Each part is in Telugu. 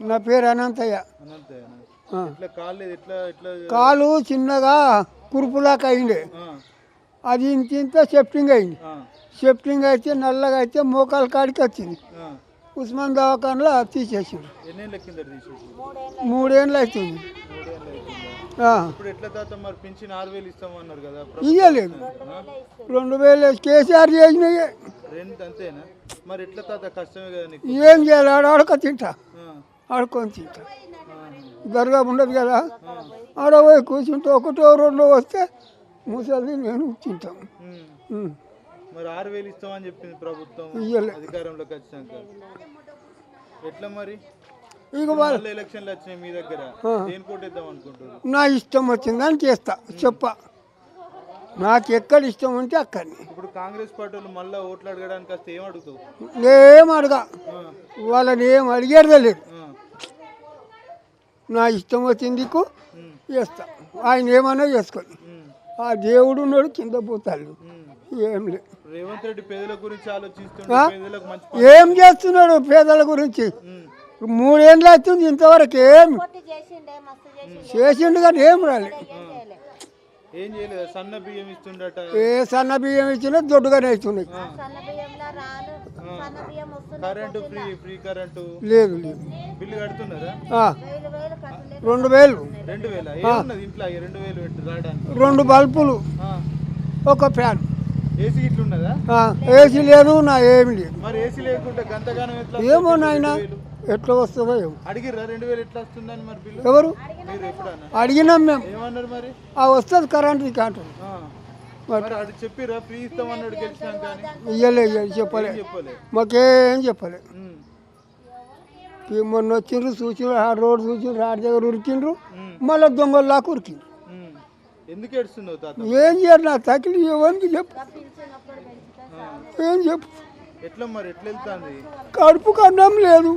నా పేరు అనంతయ్య. కాలు చిన్నగా కురుపులాగా అయింది. అది ఇంత ఇంత షిఫ్టింగ్ అయింది. షిఫ్టింగ్ అయితే నల్లగా అయితే మోకాల కాడికి వచ్చింది. ఉస్మాన్ దవాఖానలో తీసేసిండు. ఎన్నేళ్ళ కింద తీసేసి మూడేళ్ళు అవుతుంది ఇయ్యలేదు? రెండు వేలు కేసీఆర్ చేసినాయి. నీకు? ఏం చేయాలి? ఆడ ఆడక తింటా. ఆడుకొని తింటా దర్గా ఉండదు కదా? ఆడ పోయి కూర్చుంటే ఒకటో రెండో వస్తే ముసలి నేను తింటాం. మరి ఆరు వేలు ఇస్తామని చెప్పింది ప్రభుత్వం ఇయ్యలే. అధికారంలోకి వచ్చినాక. ఎట్లా మరి? ఎలక్షన్లు వచ్చినాయి మీ దగ్గర. అనుకుంటున్నారు? నా ఇష్టం వచ్చిందని చేస్తా. చెప్ప. నాకు ఎక్కడ ఇష్టం ఉంటే అక్కడిని. ఇప్పుడు కాంగ్రెస్ పార్టీ వాళ్ళు మళ్ళీ ఓట్లు అడగడానికి వస్తే ఏం అడుగుతావు? ఏం అడగా. వాళ్ళని ఏం అడిగేదే లేదు. నా ఇష్టం వచ్చింది దిక్కు ఉమ్, చేస్తా. ఆయన ఏమన్నా చేసుకొని ఉమ్, ఆ దేవుడు ఉన్నాడు కింద పోతాళ్ళు ఉమ్. ఏం లేదు రేవంత్ రెడ్డి పేదల గురించి ఏం చేస్తున్నాడు పేదల గురించి? మూడేళ్ళు అవుతుంది ఇంతవరకు ఏం చేసిండు కానీ ఏం రాలేదు ఏం చేయలేదు సన్న బియ్యం ఇస్తుండట. ఏ సన్న బియ్యం ఇచ్చినా దొడ్డుగానే అవుతున్నాయి కరెంటు ఫ్రీ ఫ్రీ కరెంటు. లేదు లేదు. బిల్లు కడుతున్నారా? ఆ, రెండు వేలు. రెండు వేల? ఏమున్నది ఇంట్లో ఈ రెండు వేలు పెట్టి రావడానికి? రెండు బల్బులు. ఆ, ఒక ఫ్యాన్. ఏసీ ఇట్లా ఉన్నదా ఆ, ఏసీ లేదు నా ఏమి లేదు. మరి ఏసీ లేకుంటే గంతగానం ఎట్లా ఏమో నాయన. రెండు వేలు? ఎట్లా వస్తుందో రెండు వేలు ఎట్లా వస్తుందని మరి బిల్లు? ఎవరు? అడిగినాం మేము. ఏమన్నారు మరి? ఆ వస్తుంది కరెంట్ అంటారు ఆ. మరి అది చెప్పిర్రా? ఫ్రీ ఇస్తామన్నాడు గెలిచినాం కానీ ఇయ్యలే చెప్పలే. మాకేం చెప్పలే. మొన్న వచ్చిండ్రు చూసిండ్రు ఆ రోడ్డు చూసిండ్రు ఆడి దగ్గర ఉరికిండ్రు మళ్ళీ దొంగల్లాగా ఉరికిండ్రు. ఉమ్. ఎందుకు ఏడుస్తున్నావు తాత? ఏం చేయాలి నా తకిలి ఎవరికి చెప్పు. ఏం చెప్పు? ఎట్లా మరి? ఎట్లా వెళ్తాంది కడుపు కన్నం లేదు.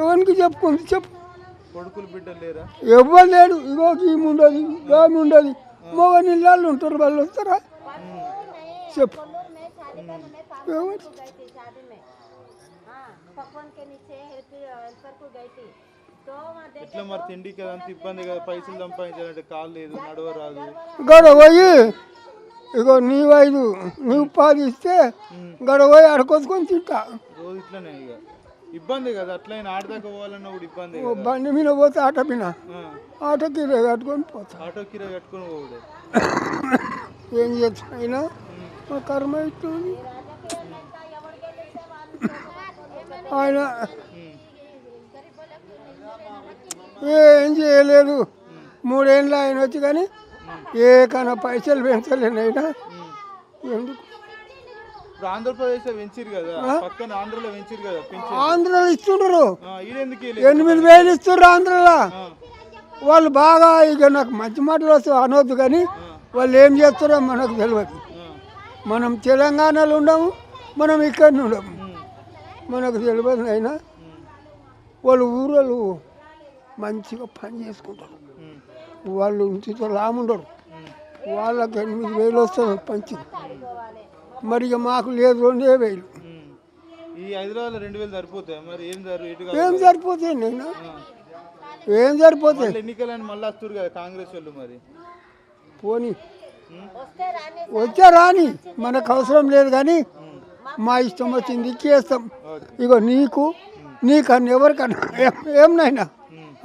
ఎవరికి చెప్పుకుంది చెప్పు. కొడుకులు బిడ్డలు లేరా? ఎవ్వరు లేడు ఇగో ఈమె ఉండదు ఆమె ఉండదు. మగ నీళ్ళు ఉంటారు వాళ్ళు వస్తారా? చెప్పు. ఎవరు? ఎట్లా మరి తిండికి అదంతా ఇబ్బంది కదా? పైసలు సంపాదించాలంటే కాలు లేదు నడవ రాదు. గడ పోయి ఇగో ఐదు నీవు పాది ఇస్తే గడ పోయి అడకొచ్చుకొని తింటా. ఇట్లనే ఇబ్బంది కదా అట్లయినా ఆడదాకా పోవాలన్నా కూడా ఇబ్బంది ఓ కదా. బండి మీద పోతే ఆట మీద ఆ, ఆటోకి కట్టుకొని పోతా. ఆటో కిరా కట్టుకొని పోవుడే. ఏం చేస్తా అయినా? మా కర్మ ఇస్తుంది ఆయన ఏం చేయలేదు. మూడేళ్ళు ఆయన వచ్చి కానీ ఏ కన్నా పైసలు పెంచలేను అయినా ఉమ్. ఎందుకు? ఇప్పుడు ఆంధ్రప్రదేశ్లో పెంచిరు కదా పక్కన ఆంధ్రలో పెంచిరు కదా పెంచారు ఆంధ్రలో ఇస్తుండ్రు. ఎనిమిది వేలు ఇస్తుండ్రు ఆంధ్రలో. వాళ్ళు బాగా ఇక నాకు మంచి మాటలు వస్తాయి అనవద్దు కానీ వాళ్ళు ఏం చేస్తారో మనకు తెలియదు. మనం తెలంగాణలో ఉండము మనం ఇక్కడ ఉండము. మనకు తెలియదు అయినా వాళ్ళు ఊరోళ్ళు మంచిగా పని చేసుకుంటారు. వాళ్ళు ఇంటితో లాముండరు వాళ్ళకి ఎనిమిది వేలు వస్తుంది పంచి మరి ఇక మాకు లేదు రెండే వేలు. ఈ హైదరాబాద్ రెండు వేలు సరిపోతాయి? మరి ఏం జరు ఎటు ఏం సరిపోతాయి నేను ఏం సరిపోతాయి? ఎన్నికలని మళ్ళీ వస్తారు కదా కాంగ్రెస్ వాళ్ళు మరి. పోనీ. వచ్చా రాని మనకు అవసరం లేదు కానీ మా ఇష్టం వచ్చింది చేస్తాం. ఇగో నీకు నీకన్నా ఎవరికన్నా. ఏం- ఏం నాయనా.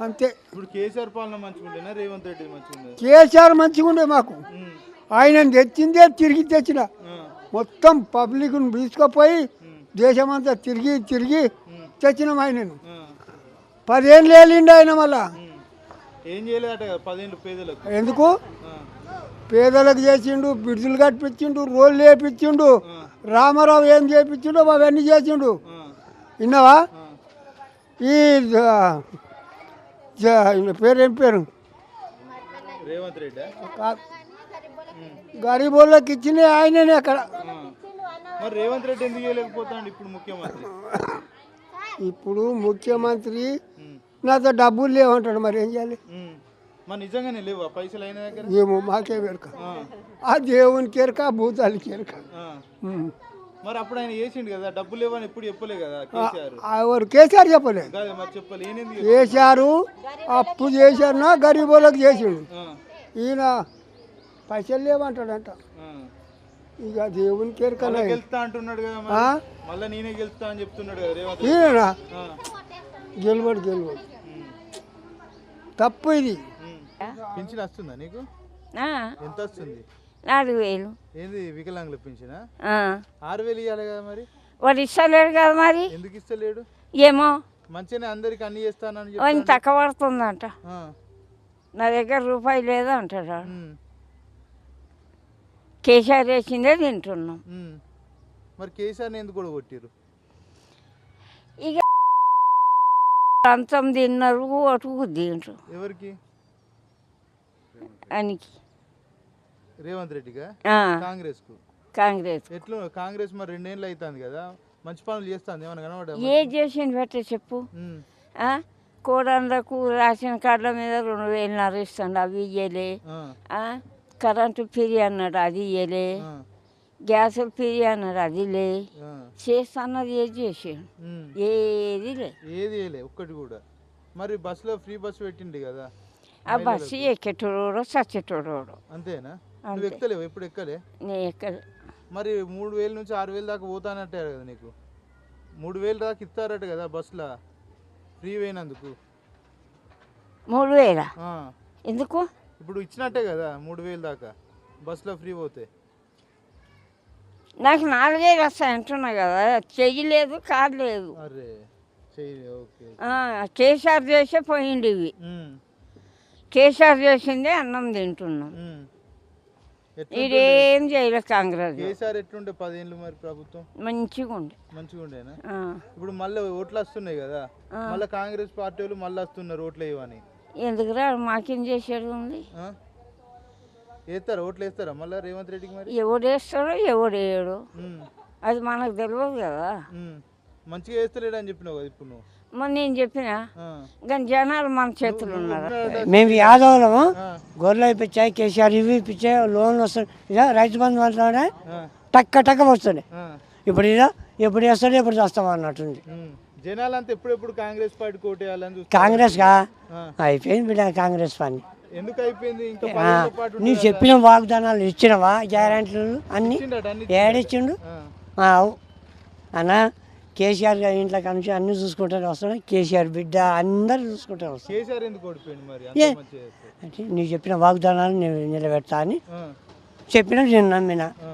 అంతే. ఇప్పుడు కేసీఆర్ పాలన మంచిగుంటేనా రేవంత్ రెడ్డి మంచిగుండే కేసీఆర్ మంచిగా ఉండే మాకు ఆయన తెచ్చిందే తిరిగి తెచ్చిన. మొత్తం పబ్లిక్ను తీసుకుపోయి దేశమంతా తిరిగి తిరిగి తెచ్చినాం ఆయనను. పదేళ్ళు వెళ్ళిండు ఆయన మళ్ళా. ఏం చేయలేదట పదేళ్ళు పేదలకు. ఎందుకు? పేదలకు చేసిండు బిడ్జులు కట్టించిండు రోడ్లు వేపించిండు రామారావు ఏం చేపించిండు అవన్నీ చేసిండు. విన్నావా. ఈ ఈయన పేరు ఏం పేరు? రేవంత్ రెడ్డి? గరీబోళ్ళకి ఇచ్చిన ఆయననే అక్కడ. మరి రేవంత్ రెడ్డి ఎందుకు చేయలేకపోతాడు ఇప్పుడు ముఖ్యమంత్రి? ఇప్పుడు ముఖ్యమంత్రి నాతో డబ్బులు లేవంటాడు మరి ఏం చేయాలి? ఉమ్. మరి నిజంగానే లేవు ఆ పైసలు అయిన దగ్గర? ఏమో మాకే వెరక ఆ, దేవునికి ఎరక భూతాలకి ఎరక. మరి అప్పుడు ఆయన చేసిండు కదా డబ్బులు ఇవ్వని ఎప్పుడు చెప్పలే కదా కేసీఆర్. ఎవరు కేసీఆర్ చెప్పలేదు కాదు మరి చెప్పలే ఏనేంది చేశారు అప్పు చేశారునా గరీబులకు చేసిండు. ఆ, ఈయన పైసలు లేవంటాడంట. ఇక దేవునికి ఎరకలే మళ్ళా గెలుస్తా అంటున్నాడు కదా? మళ్ళా నేనే గెలుస్తా అని చెప్తున్నాడు కదా రేవంత్ ఈయన ఆ, గెలవడు గెలవడు. ఉమ్, తప్పు ఇది. పింఛన్ వస్తుందా నీకు? ఆ, ఎంత వస్తుంది? నాలుగు వేలు. ఏంది వికలాంగుల ఆ. ఆరు వేలు ఇవ్వాలి కదా మరి? వాడు ఇస్తలేడు కదా మరి. ఎందుకు ఇస్తలేడు? ఏమో. మంచిగానే అందరికి అన్ని చేస్తానని చెప్తాడు. తక్కువ పడుతుందంట నా దగ్గర రూపాయి లేదు అంటాడు కేసీఆర్ వేసిందే తింటున్నాం. మరి కేసీఆర్ని ఎందుకు కూడా కొట్టిరు ఇక అంతం తిన్నారు అటుకు తింటారు ఎవరికి? ఆయనకి. రేవంత్ రెడ్డిగా? కాంగ్రెస్కు కాంగ్రెస్ ఎట్లా? కాంగ్రెస్ మరి రెండేళ్ళు అవుతుంది కదా? మంచి పనులు చేస్తుంది ఏమన్నా కనబడ ఏ చేసింది పెట్టే చెప్పు. ఆ? కోడళ్ళకు రేషన్ కార్డుల మీద రెండు వేలున్నర ఇస్తాడు అవి ఇయ్యలే? కరెంటు ఫ్రీ అన్నాడు అది ఇయ్యలే. గ్యాసులు ఫ్రీ అన్నాడు అది లే. చేస్తాన్నది ఏది చేసాడు? ఏది లే. ఏది వేయలే ఒక్కటి కూడా. మరి బస్సులో ఫ్రీ బస్సు పెట్టిండి కదా? ఆ బస్సు ఎక్కేటోడు చచ్చేటోడు అంతేనా? అంతే. నువ్వు ఎక్కలేవు ఎప్పుడు ఎక్కలే నేను ఎక్కడ మరి మూడు వేల నుంచి ఆరు వేలు దాకా పోతానంటారు కదా నీకు. మూడు వేలు దాకా ఇస్తారట కదా బస్సులో ఫ్రీ పోయినందుకు. మూడు వేల? ఆ, ఎందుకు? ఇప్పుడు ఇచ్చినట్టే కదా మూడు వేలు దాకా బస్సులో ఫ్రీ పోతే. నాకు నాలుగేళ్ళు వస్తాయి అంటున్నా కదా చెయ్యి లేదు కాదు లేదు. అరే చెయ్యి ఓకే ఆ, కేసీఆర్ చేసే పోయింది ఇవి ఉమ్, కేసీఆర్ చేసిందే అన్నం తింటున్నాం. ఉమ్. ఇదేం చేయలేదు కాంగ్రెస్. కేసీఆర్ ఎట్లుండే పదేళ్ళు మరి ప్రభుత్వం? మంచిగా ఉండే మంచిగా ఉండేనా ఇప్పుడు మళ్ళీ ఓట్లు వస్తున్నాయి కదా. మళ్ళీ కాంగ్రెస్ పార్టీ వాళ్ళు మళ్ళీ వస్తున్నారు ఓట్లు వేయమని ఎందుకురా? మాకేం చేసేది ఉంది? వేస్తారా? ఓట్లు వేస్తారా మళ్ళీ రేవంత్ రెడ్డికి మరి? ఎవడు వేస్తాడో ఎవడు వేయడు. అది మనకు తెలియదు కదా. మంచిగా వేస్తలేడు అని చెప్పినావు కదా ఇప్పుడు నువ్వు. మరి నేను చెప్పిన. కానీ జనాలు మన చేతులు ఉన్నారు? మేము యాదవులము గొర్రెలు ఇప్పించాయి కేసీఆర్ ఇవి ఇప్పించాయి లోన్లు వస్తాయి ఇదా రైతు బంధు ఆ, టక్క టక్క వస్తుంది ఆ, ఇప్పుడు ఇదా ఎప్పుడు వేస్తాడు ఎప్పుడు చేస్తాం అన్నట్టుంది. జనాలంతా ఎప్పుడెప్పుడు కాంగ్రెస్ పార్టీ కోటేయాలని చూస్తారు కాంగ్రెస్ కా. అయిపోయింది బిడ్డ కాంగ్రెస్ పని. ఎందుకు అయిపోయింది? ఇంకా ఆ, పదేళ్ళ పాటు నీ ఉంటుంది చెప్పిన వాగ్దానాలు ఇచ్చినవా? గ్యారంటీలు అన్ని? ఏడిచ్చిండు అన్న కేసీఆర్ గారి ఇంట్లో కనిపించి అన్ని చూసుకుంటారు వస్తున్నాయి కేసీఆర్ బిడ్డ అందరు చూసుకుంటారు వస్తారు కేసీఆర్ ఎందుకు ఓడిపోయింది మరి? అంత ఏ? మంచిగా చేస్తే? అంటే నీకు చెప్పిన వాగ్దానాలు నేను నిలబెడతా అని ఆ, చెప్పిన నేను నమ్మిన. ఆ.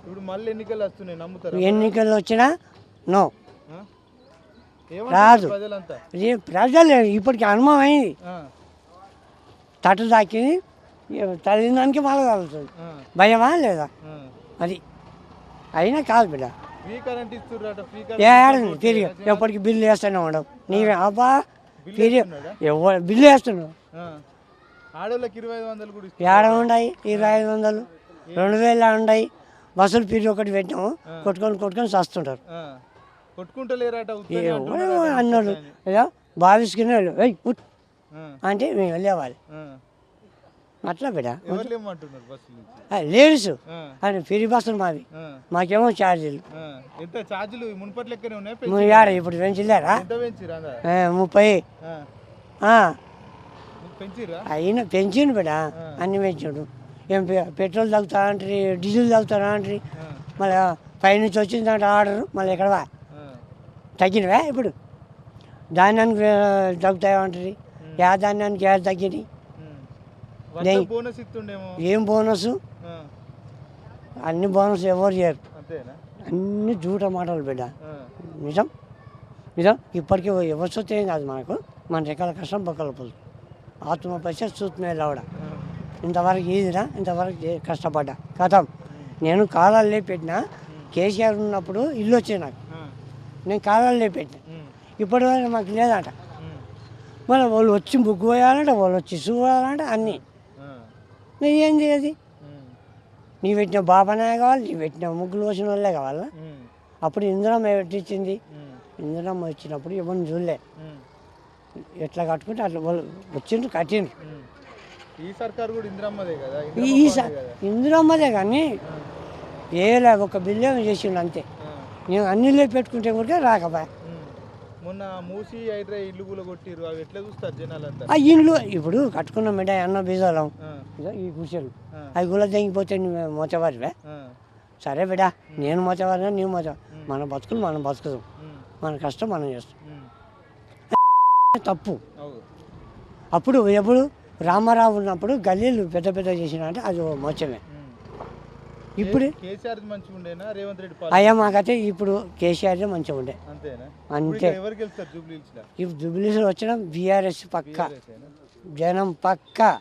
ఇప్పుడు మళ్ళీ ఎన్నికలు వస్తున్నాయి నమ్ముతారా ఎన్నికలు వచ్చినా నో. ఆ? ఏమంటారు రాదు. ప్రజలంతా? ప్రజలు ఇప్పటికి అనుభవం అయింది. ఆ, తట్టు దాకింది తల్లిదానికి మళ్ళీ కలుగుతుంది. ఆ, భయమా లేదా? ఆ. అది అయినా కాదు బిడ్డ. ఏడు తిరిగి ఎప్పటికి బిల్లు వేస్తూనే ఉండవు. నీవే అబ్బా తిరిగి ఎవరు బిల్లు వేస్తున్నావు? ఏడ ఉన్నాయి ఇరవై ఐదు వందలు. రెండు వేలు ఉన్నాయి బస్సులు పిరి ఒకటి పెట్టాము కొట్టుకొని కొట్టుకొని చస్తుంటారు. అన్నాడు ఆ, అంటే మేము వెళ్ళేవాళ్ళు. అట్లా బిడ్డ లేడీస్. అని పిరి బస్సులు మావి మాకేమో ఛార్జీలు. ఏడ ఇప్పుడు? ఏ, ముప్పై. అయినా పెంచిండు బిడ్డ అన్ని పెంచాడు. ఏం పెట్రోల్ తగ్గుతా అంటారు డీజిల్ తగ్గుతారా అంటారు మళ్ళీ పైనుంచి వచ్చిందంటే ఆర్డర్ మళ్ళీ ఎక్కడ వా? తగ్గినవా ఇప్పుడు? ధాన్యానికి తగ్గుతాయి యా ధాన్యానికి యా తగ్గినాయి. ఏం బోనస్? అన్ని బోనస్ ఎవరు చేయరు. అన్ని జూట మాటలు బిడ్డ. నిజం? నిజం? ఇప్పటికీ ఎవరు సొత్తు కాదు మనకు. మన రెక్కల కష్టం బొక్కల పొలు ఆత్మ పైస చూస్తున్నాయి లవడ ఇంతవరకు ఈదినా ఇంతవరకు కష్టపడ్డా? కథం. నేను కాలాలు పెట్టినా కేసీఆర్ ఉన్నప్పుడు ఇల్లు వచ్చాయి నాకు. నేను కాలాలు పెట్టిన. ఉమ్, ఇప్పటి వరకు మాకు లేదంట. మళ్ళీ వాళ్ళు వచ్చి ముగ్గు వేయాలంటే వాళ్ళు వచ్చి చూడాలంటే అన్నీ. ఏం చేయదు నీ పెట్టిన బాబానే కావాలి నీ పెట్టిన ముగ్గులు వచ్చిన వాళ్ళే కావాలా? అప్పుడు ఇందిరమ్మ పెట్టించింది? ఇందిరమ్మ వచ్చినప్పుడు ఎవరిని చూడలే. ఎట్లా కట్టుకుంటే అట్లా వాళ్ళు వచ్చిండ్రు కట్టిండ్రు. ఈ సర్కార్ కూడా ఇందిరమ్మదే కదా? ఈ ఇందిరమ్మదే కానీ వేయలే ఒక బిల్లు చేసిండు అంతే. నేను అన్ని పెట్టుకుంటే కూడా రాకపోయా. మొన్న మూసి హైడ్రా ఇల్లు కూడా కొట్టిర్రు అవి ఎట్లా చూస్తారు జనాలంతా? ఆ ఇండ్లు ఇప్పుడు కట్టుకున్న మెడ అన్న బీజాలం ఇదో ఈ ఆ, అవి కూడా తెగిపోతే మోచవారివే సరే బిడ్డ నేను మోచవారినా నీవు మోచ మన బతుకులు మనం బతుకుదాం. మన కష్టం మనం చేస్తాం. తప్పు. అప్పుడు ఎప్పుడు రామారావు ఉన్నప్పుడు గల్లీలు పెద్ద పెద్ద చేసిన అంటే అది మోచమే. ఇప్పుడు? కేసీఆర్ మంచిగా ఉండేనా? రేవంత్ రెడ్డి పాలన? అయ్యా మాకైతే ఇప్పుడు కేసీఆర్ మంచిగా ఉండే. అంతేనా? అంతే. ఇప్పుడు ఎవరు గెలుస్తారు వచ్చిన బీఆర్ఎస్ పక్క? జనం పక్క.